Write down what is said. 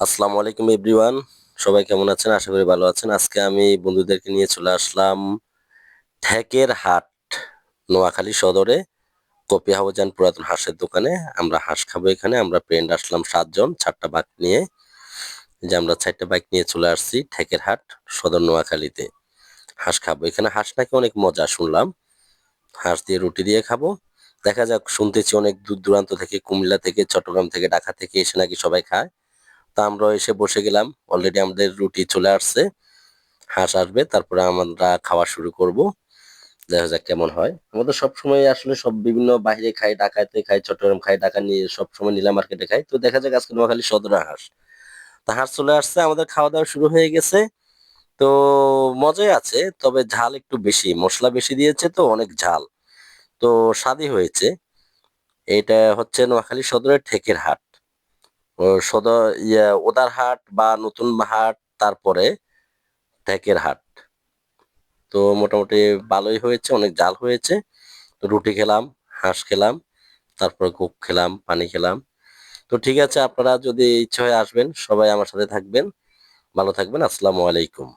আসসালামু আলাইকুম এভরিওয়ান। সবাই কেমন আছেন? আশা করি ভালো আছেন। আজকে আমি বন্ধুদেরকে নিয়ে চলে আসলাম ঠেকের হাট, নোয়াখালী সদরে কপি হাউজান পুরাতন হাঁসের দোকানে। আমরা হাঁস খাব এখানে। আমরা ফ্রেন্ড আসলাম সাতজন, চারটা বাইক নিয়ে। যে আমরা চারটা বাইক নিয়ে চলে আসছি ঠেকের হাট, সদর নোয়াখালীতে। হাঁস খাব। এখানে হাঁস নাকি অনেক মজা, শুনলাম। হাঁস দিয়ে রুটি দিয়ে খাব। দেখা যাক, শুনতেছি অনেক দূর দূরান্ত থেকে, কুমিল্লা থেকে, চট্টগ্রাম থেকে, ঢাকা থেকে এসে নাকি সবাই খায়। তা আমরা এসে বসে গেলাম। অলরেডি আমাদের রুটি চলে আসছে। হাঁস আসবে, তারপরে আমরা খাওয়া শুরু করব। দেখা যাক কেমন হয়। আমাদের সব সময় আসলে সব বিভিন্ন বাইরে খাই, ঢাকাতে খাই, চট্টগ্রাম খাই, ঢাকা নিয়ে সব সময় নীলা মার্কেটে খাই। তো দেখা যাক আজকে নোয়াখালী সদরে হাঁস। তা হাঁস চলে আসছে, আমাদের খাওয়া দাওয়া শুরু হয়ে গেছে। তো মজাই আছে, তবে ঝাল একটু বেশি। মশলা বেশি দিয়েছে তো অনেক ঝাল। তো স্বাদই হয়েছে। এটা হচ্ছে নোয়াখালী সদরের ঠেকের হাট। সদর ইয়া ওদার হাট বা নতুন হাট, তারপরে ঢেকের হাট। তো মোটামুটি ভালোই হয়েছে, অনেক জাল হয়েছে। তো রুটি খেলাম, হাঁস খেলাম, তারপরে কোক খেলাম, পানি খেলাম। তো ঠিক আছে, আপনারা যদি ইচ্ছে হয় আসবেন, সবাই আমার সাথে থাকবেন। ভালো থাকবেন, আসসালামু আলাইকুম।